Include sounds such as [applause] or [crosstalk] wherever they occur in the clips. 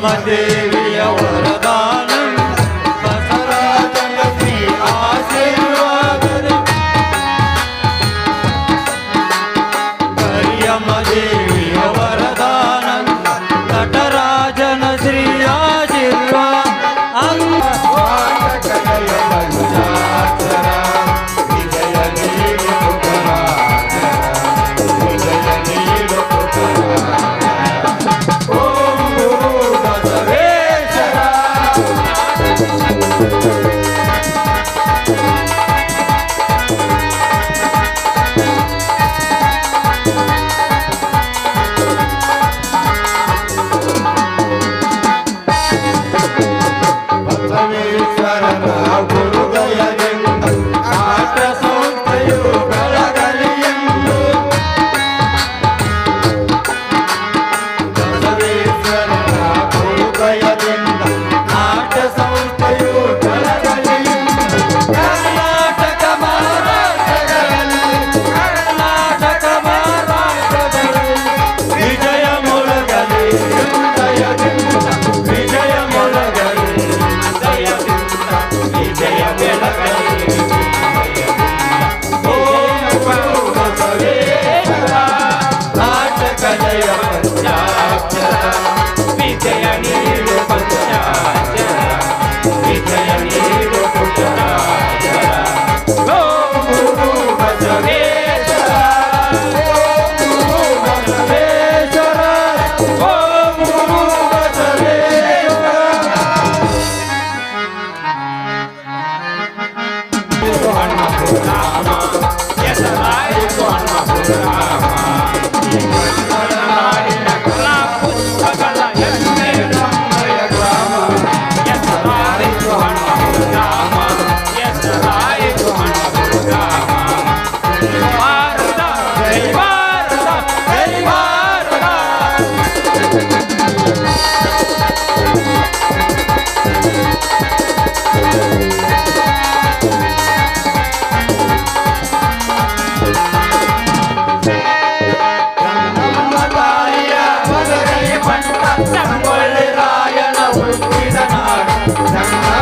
Namade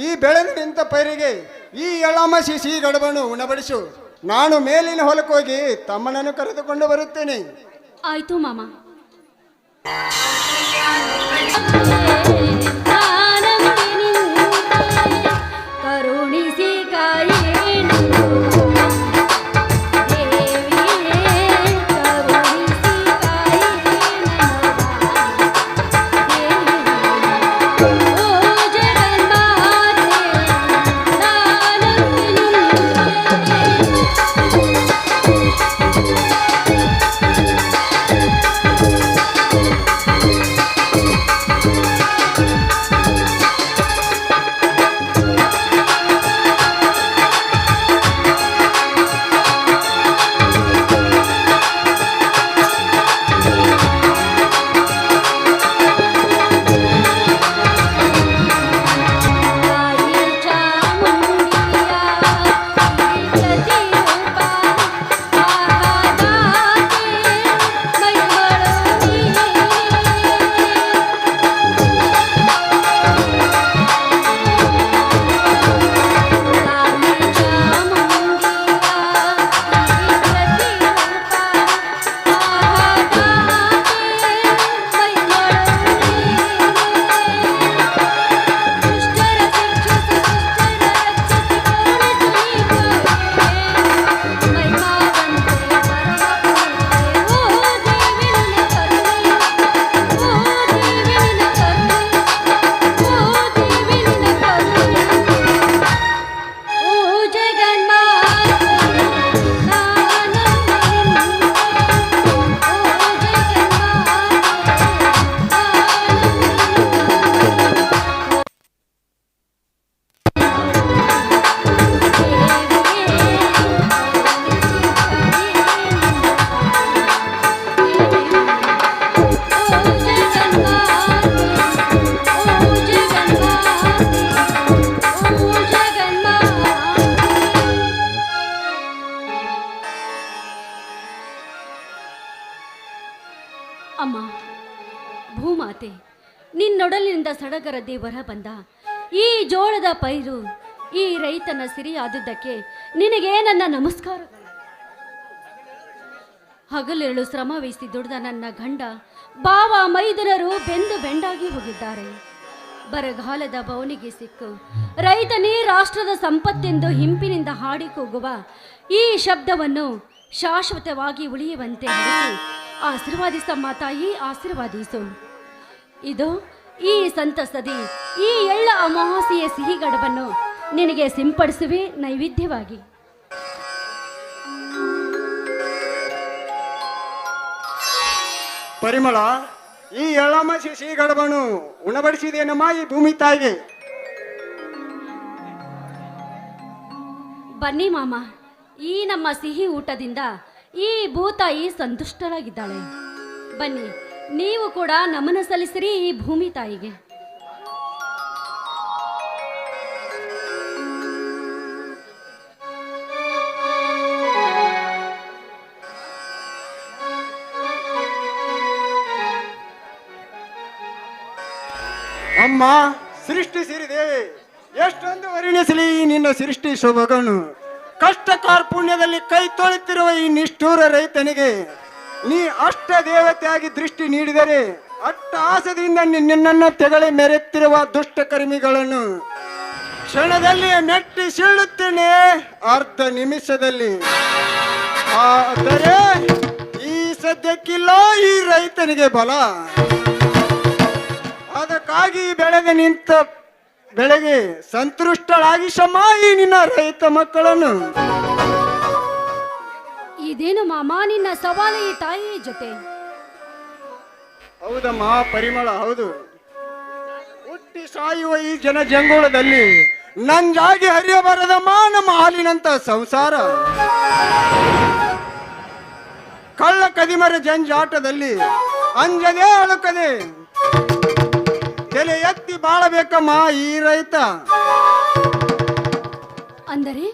ಈ ಬೆಳೆದು ನಿಂತ ಪೈರಿಗೆ ಈ ಎಳ್ಳಮ್ಮ ಸಿಹಿ ಗಡಬನ್ನು ಉಣಬಡಿಸು. ನಾನು ಮೇಲಿನ ಹೊಲಕ್ಕೋಗಿ ತಮ್ಮನನ್ನು ಕರೆದುಕೊಂಡು ಬರುತ್ತೇನೆ. ಆಯ್ತು ಮಾಮ. ದೇವರ ಬಂದ. ಈ ಜೋಳದ ಪೈರು, ಈ ರೈತನ ಸಿರಿಯಾದುದಕ್ಕೆ ನಿನಗೆ ನನ್ನ ನಮಸ್ಕಾರಗಳು ಹಗಲಿರಳು ಶ್ರಮ ವಹಿಸಿ ದುಡಿದ ನನ್ನ ಗಂಡ, ಬಾವ ಮೈದುನರು ಬೆಂದು ಬೆಂಡಾಗಿ ಹೋಗಿದ್ದಾರೆ. ಬರಗಾಲದ ಬವನಿಗೆ ಸಿಕ್ಕು. ರೈತನೇ ರಾಷ್ಟ್ರದ ಸಂಪತ್ತೆಂದು ಹಿಂಪಿನಿಂದ ಹಾಡಿ ಕೂಗುವ ಈ ಶಬ್ದವನ್ನು ಶಾಶ್ವತವಾಗಿ ಉಳಿಯುವಂತೆ ಆಶೀರ್ವಾದಿಸಮ್ಮ ತಾಯಿ, ಆಶೀರ್ವಾದಿಸು. ಇದು ಈ ಸಂತಸದಿ ಈ ಎಳ್ಳ ಅಮಾವಾಸ್ಯೆಯ ಸಿಹಿ ಗಡಬನ್ನು ನಿನಗೆ ಸಿಂಪಡಿಸುವೆ ನೈವೇದ್ಯವಾಗಿ. ಪರಿಮಳ ಈ ಎಳ್ಳಮಾಸಿ ಸಿಹಿ ಗಡಬನ್ನು ಉಣಬಡಿಸಿದೇನಮ್ಮ ಈ ಭೂಮಿ ತಾಯಿಗೆ. ಬನ್ನಿ ಮಾಮ ಈ ನಮ್ಮ ಸಿಹಿ ಊಟದಿಂದ ಈ ಭೂತಾಯಿ ಸಂತುಷ್ಟರಾಗಿದ್ದಾಳೆ. ಬನ್ನಿ ನೀವು ಕೂಡ ನಮನ ಸಲ್ಲಿಸಿರಿ ಈ ಭೂಮಿ ತಾಯಿಗೆ. ಅಮ್ಮ, ಸೃಷ್ಟಿ ಸಿರಿದೇವಿ. ಎಷ್ಟೊಂದು ವರ್ಣಿಸಲಿ ನಿನ್ನ ಸೃಷ್ಟಿ ಶೋಭಗಳು ಕಷ್ಟ ಕಾರ್ಪುಣ್ಯದಲ್ಲಿ ಕೈ ತೊಳಿತಿರುವ ಈ ನಿಷ್ಠೂರ ರೈತನಿಗೆ ನೀ ಅಷ್ಟ ದೇವತೆಯಾಗಿ ದೃಷ್ಟಿ ನೀಡಿದರೆ ಅಟ್ಟ ಆಸೆಯಿಂದ ನಿ- ನಿನ್ನನ್ನು ತೆಗಳಿ ಮೆರೆತಿರುವ ದುಷ್ಟ ಕರ್ಮಿಗಳನ್ನು ಕ್ಷಣದಲ್ಲಿ ಮೆಟ್ಟಿ ಸೀಳುತ್ತೇನೆ ಅರ್ಧ ನಿಮಿಷದಲ್ಲಿ. ಆದರೆ ಈ ಸದ್ಯಕ್ಕಿಲ್ಲ ಈ ರೈತನಿಗೆ ಬಲ. ಅದಕ್ಕಾಗಿ ಬೆಳೆದ ನಿಂತ ಬೆಳೆಗೆ ಸಂತುಷ್ಟಳಾಗಿ ಶಮ ಈ ನಿನ್ನ ರೈತ ಮಕ್ಕಳನ್ನು. ಇದೇನು ಮಾಮ ನಿನ್ನ ಸವಾಲು ಈ ತಾಯಿ ಜೊತೆ? ಹೌದಮ್ಮ ಪರಿಮಳ ಹೌದು. ಹುಟ್ಟಿ ಸಾಯುವ ಈ ಜನ ಜಂಗುಳದಲ್ಲಿ ನಂಜಾಗಿ ಹರಿಯಬಾರದಮ್ಮ ನಮ್ಮ ಹಾಲಿನಂತ ಸಂಸಾರ. ಕಳ್ಳ ಕದಿಮರ ಜಂಜಾಟದಲ್ಲಿ ಅಂಜದೆ ಅಳುಕದೆ ತಲೆ ಎತ್ತಿ ಬಾಳಬೇಕಮ್ಮ ಈ ರೈತ. ಅಂದರೆ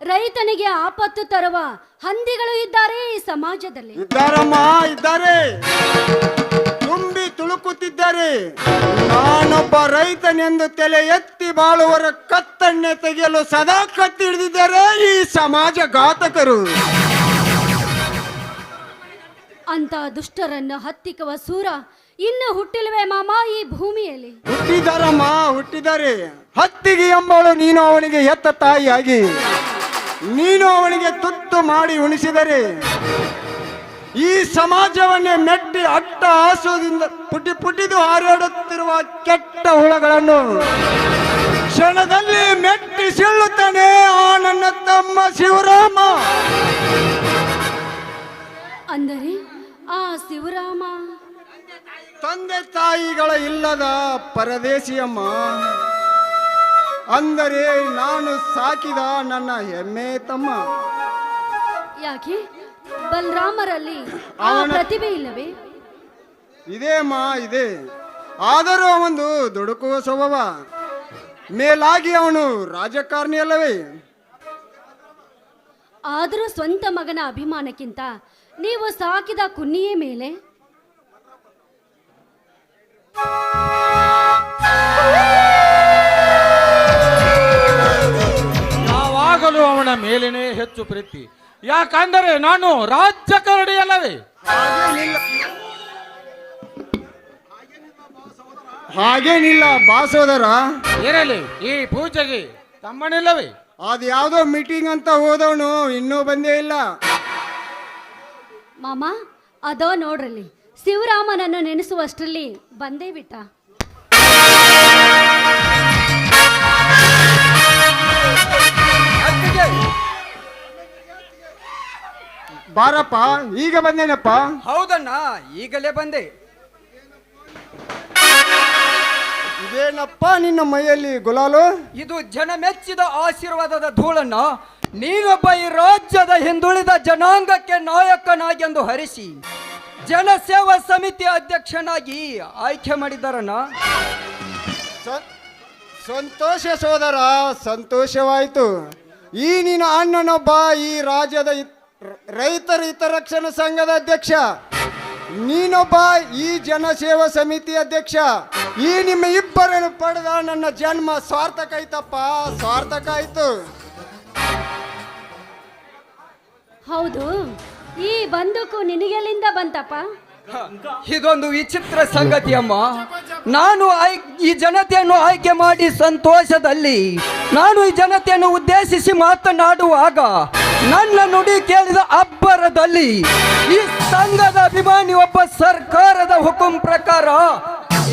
ರೈತನಿಗೆ ಆಪತ್ತು ತರುವ ಹಂದಿಗಳು ಇದ್ದಾರೆ ಈ ಸಮಾಜದಲ್ಲಿ. ಇದ್ದಾರಮ್ಮ ಇದ್ದಾರೆ. ತುಂಬಿ ತುಳುಕುತ್ತಿದ್ದಾರೆ. ನಾನೊಬ್ಬ ರೈತನೆಂದು ತಲೆ ಎತ್ತಿ ಬಾಳುವರ ಕತ್ತಣ್ಣೆ ತೆಗೆಯಲು ಸದಾ ಕತ್ತಿ ಹಿಡಿದಿದ್ದಾರೆ ಈ ಸಮಾಜ ಘಾತಕರು. ಅಂತ ದುಷ್ಟರನ್ನ ಹತ್ತಿಕ್ಕುವ ಸೂರ ಇನ್ನು ಹುಟ್ಟಿಲ್ವೇ ಮಾಮ ಈ ಭೂಮಿಯಲ್ಲಿ? ಹುಟ್ಟಿದಾರಮ್ಮ ಹುಟ್ಟಿದ್ದಾರೆ. ಹತ್ತಿಗೆ ಎಂಬಳು ನೀನು ಅವನಿಗೆ ಎತ್ತ ತಾಯಿಯಾಗಿ. ನೀನು ಅವನಿಗೆ ತುತ್ತು ಮಾಡಿ ಉಣಿಸಿದರೆ ಈ ಸಮಾಜವನ್ನೇ ಮೆಟ್ಟಿ ಅಟ್ಟ ಹಾಸೋದಿಂದ ಪುಟಿ ಪುಟಿದು ಹಾರಾಡುತ್ತಿರುವ ಕೆಟ್ಟ ಹುಳಗಳನ್ನು ಕ್ಷಣದಲ್ಲಿ ಮೆಟ್ಟಿ ಸೀಳುತ್ತಾನೆ ಆ ನನ್ನ ತಮ್ಮ ಶಿವರಾಮ. ಅಂದರೆ ಆ ಶಿವರಾಮ? ತಂದೆ ತಾಯಿಗಳ ಇಲ್ಲದ ಪರದೇಶಿಯಮ್ಮ ಅಂದರೆ ನಾನು ಸಾಕಿದ ನನ್ನ ಹೆಮ್ಮೆ ತಮ್ಮ. ಯಾಕೆ? ಬಲರಾಮರಲ್ಲಿ ಆ ಅವನ- ಪ್ರತಿಭೆ ಇಲ್ಲವೇ? ಇದೇ ಮಾ ಇದೆ. ಆದರೂ ಅವನು ದುಡುಕುವ ಸ್ವಭಾವ. ಮೇಲಾಗಿ ಅವನು ರಾಜಕಾರಣಿ ಅಲ್ಲವೇ? ಆದರೂ ಸ್ವಂತ ಮಗನ ಅಭಿಮಾನಕ್ಕಿಂತ ನೀವು ಸಾಕಿದ ಕುನ್ನಿಯೇ ಮೇಲೆ? [laughs] ಅವನ ಮೇಲೇನೇ ಹೆಚ್ಚು ಪ್ರೀತಿ. ಯಾಕಂದರೆ ನಾನು ಹಾಗೇನಿಲ್ಲ ಹಾಗೇನಿಲ್ಲ ಬಾಸೋದರ. ಇರಲಿ ಈ ಪೂಜೆಗೆ ತಮ್ಮನಿಲ್ಲವೇ? ಅದು ಯಾವುದೋ ಮೀಟಿಂಗ್ ಅಂತ ಹೋದವನು ಇನ್ನೂ ಬಂದೇ ಇಲ್ಲ. ಮಾಮ ಅದೋ ನೋಡ್ರಲ್ಲಿ ಶಿವರಾಮನನ್ನು ನೆನೆಸುವಷ್ಟರಲ್ಲಿ ಬಂದೇ ಬಿಟ್ಟ. ಬಾರಪ್ಪ ಈಗ ಬಂದೇನಪ್ಪ? ಹೌದಣ್ಣ ಈಗಲೇ ಬಂದೆ. ಇದೇನಪ್ಪ ನಿನ್ನ ಮೈಯಲ್ಲಿ ಗುಲಾಲು? ಇದು ಜನ ಮೆಚ್ಚಿದ ಆಶೀರ್ವಾದದ ಧೂಳನ್ನ ನೀನೊಬ್ಬ ಈ ರಾಜ್ಯದ ಹಿಂದುಳಿದ ಜನಾಂಗಕ್ಕೆ ನಾಯಕನಾಗೆಂದು ಹರಿಸಿ ಜನಸೇವಾ ಸಮಿತಿ ಅಧ್ಯಕ್ಷನಾಗಿ ಆಯ್ಕೆ ಮಾಡಿದ್ದಾರಣ್ಣ ಸ- ಸಂತೋಷ ಸೋದರ ಸಂತೋಷವಾಯಿತು. ಈ ನಿನ್ನ ಅಣ್ಣನೊಬ್ಬ ಈ ರಾಜ್ಯದ ರೈತರ ಹಿತರಕ್ಷಣಾ ಸಂಘದ ಅಧ್ಯಕ್ಷ, ನೀನೊಬ್ಬ ಈ ಜನಸೇವಾ ಸಮಿತಿ ಅಧ್ಯಕ್ಷ, ಈ ನಿಮ್ಮ ಇಬ್ಬರನ್ನು ಪಡೆದ ನನ್ನ ಜನ್ಮ ಸ್ವಾರ್ಥಕ ಆಯ್ತಪ್ಪ ಸ್ವಾರ್ಥಕ ಆಯ್ತು. ಹೌದು, ಈ ಬಂದೂಕು ನಿನಗೆಲ್ಲಿಂದ ಬಂತಪ್ಪ? ಇದೊಂದು ವಿಚಿತ್ರ ಸಂಗತಿ ಅಮ್ಮ. ನಾನು ಈ ಜನತೆಯನ್ನು ಆಯ್ಕೆ ಮಾಡಿ ಸಂತೋಷದಲ್ಲಿ ನಾನು ಈ ಜನತೆಯನ್ನು ಉದ್ದೇಶಿಸಿ ಮಾತನಾಡುವಾಗ ನನ್ನ ನುಡಿ ಕೇಳಿದ ಅಬ್ಬರದಲ್ಲಿ ಈ ಸಂಘದ ಅಭಿಮಾನಿ ಒಬ್ಬ ಸರ್ಕಾರದ ಹುಕುಂ ಪ್ರಕಾರ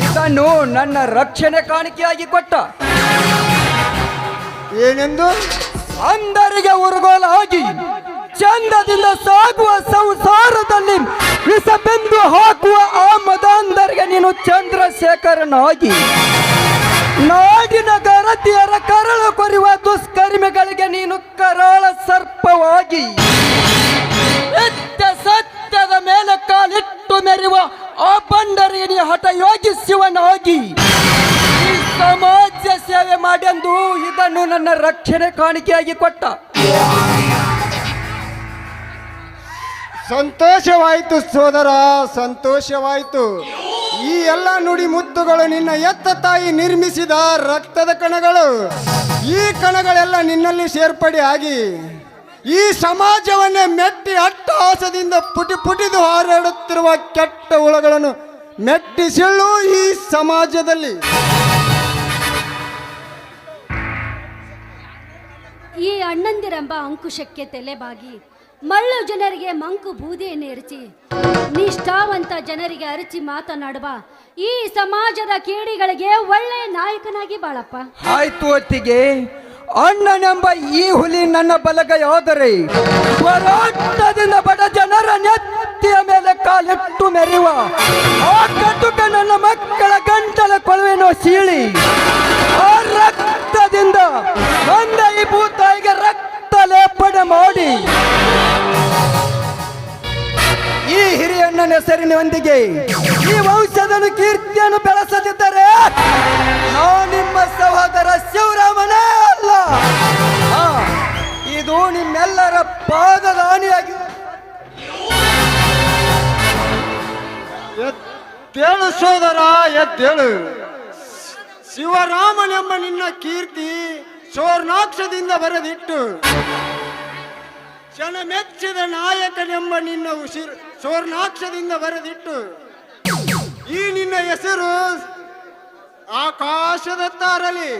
ಇದನ್ನು ನನ್ನ ರಕ್ಷಣೆ ಕಾಣಿಕೆಯಾಗಿ ಕೊಟ್ಟ. ಏನೆಂದು? ಅಂದರಿಗೆ ಉರುಗೋಲಾಗಿ. ಚಂದದಿಂದ ಸಾಗುವ ಸಂಸಾರದಲ್ಲಿ ವಿಷಬೆಂದು ಹಾಕುವ ಆ ಮದಾಂಧರಿಗೆ ನೀನು ಚಂದ್ರಶೇಖರನಾಗಿ. ನಾಡಿನ ಗರತಿಯರ ಕರಳು ಕೊರಿವ ದುಷ್ಕರ್ಮಿಗಳಿಗೆ ನೀನು ಕರಾಳ ಸರ್ಪವಾಗಿ. ನಿತ್ಯ ಸತ್ಯದ ಮೇಲೆ ಕಾಲಿಟ್ಟು ಮೆರೆಯುವ ಆ ಹಠ ಯೋಗಿಸುವನಾಗಿ. ಈ ಸಮಾಜ ಸೇವೆ ಮಾಡೆಂದು ಇದನ್ನು ನನ್ನ ರಕ್ಷಣೆ ಕಾಣಿಕೆಯಾಗಿ ಕೊಟ್ಟ. ಸಂತೋಷವಾಯಿತು ಸೋದರ, ಸಂತೋಷವಾಯಿತು. ಈ ಎಲ್ಲ ನುಡಿ ಮುತ್ತುಗಳು ನಿನ್ನ ಎತ್ತ ತಾಯಿ ನಿರ್ಮಿಸಿದ ರಕ್ತದ ಕಣಗಳು. ಈ ಕಣಗಳೆಲ್ಲ ನಿನ್ನಲ್ಲಿ ಸೇರ್ಪಡೆ ಆಗಿ, ಈ ಸಮಾಜವನ್ನೇ ಮೆಟ್ಟಿ ಅಟ್ಟಹಾಸದಿಂದ ಪುಟಿ ಪುಟಿದು ಹಾರಾಡುತ್ತಿರುವ ಕೆಟ್ಟ ಹುಳಗಳನ್ನು ಮೆಟ್ಟಿಸಿಳು ಈ ಸಮಾಜದಲ್ಲಿ. ಈ ಅಣ್ಣಂದಿರೆಂಬ ಅಂಕುಶಕ್ಕೆ ತಲೆಬಾಗಿ ಮಳ್ಳು ಜನರಿಗೆ ಮಂಕು ಬೂದಿಯನ್ನು ಎರಚಿ, ನಿಷ್ಠಾವಂತ ಜನರಿಗೆ ಅರಚಿ ಮಾತನಾಡುವ ಈ ಸಮಾಜದ ಕೇಡಿಗಳಿಗೆ ಒಳ್ಳೆ ನಾಯಕನಾಗಿ ಬಾಳಪ್ಪ. ಆಯ್ತು ಹೊತ್ತಿಗೆ, ಅಣ್ಣನೆಂಬ ಈ ಹುಲಿ ನನ್ನ ಬಲಗೈಯಾದರೆ ಹೋರಾಟದಿಂದ ಬಡ ಜನರ ನೆತ್ತಿಯ ಮೇಲೆ ಕಾಲಿಟ್ಟು ಮೆರೆಯುವ ಆ ನನ್ನ ಮಕ್ಕಳ ಗಂಟಲ ಕೊಳವೆನೋ ಸೀಳಿ, ಆ ರಕ್ತದಿಂದ ನನ್ನ ಈ ಭೂತಾಯಿಗೆ ರಕ್ತ ಲೇಪನೆ ಮಾಡಿ ಈ ಹಿರಿಯಣ್ಣನ ಹೆಸರಿನೊಂದಿಗೆ ಈ ವಂಶದನು ಕೀರ್ತಿಯನ್ನು ಬೆಳೆಸದಿದ್ದರೆ ನಾವು ನಿಮ್ಮ ಸಹೋದರ ಶಿವರಾಮನೇ ಅಲ್ಲ. ಇದು ನಿಮ್ಮೆಲ್ಲರ ಪಾದದ ಹಾನಿಯಾಗಿ ಎದ್ದೇಳು ಸೋದರ, ಎದ್ದೇಳು. ಶಿವರಾಮನೆಂಬ ನಿನ್ನ ಕೀರ್ತಿ ಸುವರ್ಣಾಕ್ಷದಿಂದ ಬರೆದಿಟ್ಟು ಕ್ಷಣ ಮೆಚ್ಚಿದ ನಾಯಕನೆಂಬ ನಿನ್ನ ಉಸಿರು ಸುವರ್ಣಾಕ್ಷದಿಂದ ಬರೆದಿಟ್ಟು ಈ ನಿನ್ನ ಹೆಸರು ಆಕಾಶದ ತಾರಲಿ.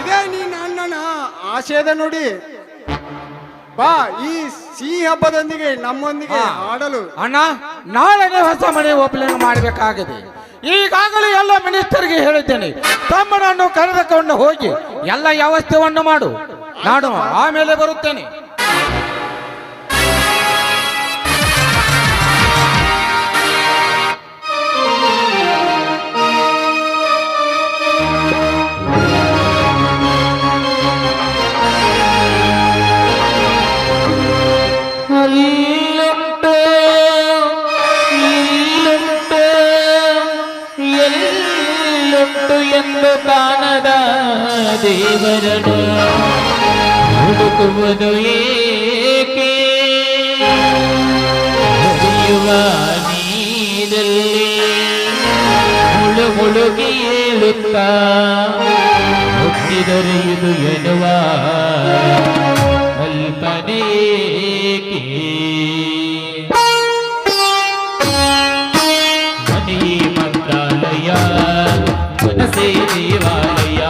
ಇದೇ ನಿನ್ನ ಅಣ್ಣನ ಆಶಯದ ನುಡಿ. ಬಾ ಈ ಸಿಹಿ ಹಬ್ಬದೊಂದಿಗೆ ನಮ್ಮೊಂದಿಗೆ ಆಡಲು ಅಣ್ಣ ನಾಳೆನೆ ಹೊಸ ಮನೆ ಓಪನಿಂಗ್ ಮಾಡಬೇಕಾಗಿದೆ. ಈಗಾಗಲೇ ಎಲ್ಲ ಮಿನಿಸ್ಟರ್ಗೆ ಹೇಳಿದ್ದೇನೆ. ತಮ್ಮನನ್ನು ಕರೆದುಕೊಂಡು ಹೋಗಿ ಎಲ್ಲ ವ್ಯವಸ್ಥೆಯನ್ನು ಮಾಡು. ನಾನು ಆಮೇಲೆ ಬರುತ್ತೇನೆ. ദേവരട കൊടുക്കുവനു ഏകേ. നീരല്ലേ മുഴു മുഴുകിയെളുത്ത മുക്തിതറിയതു എന്നുവ കൽപ്പനയേക്കേ മന്ത്രാലയ മനസ്സേ ദേവാലയ.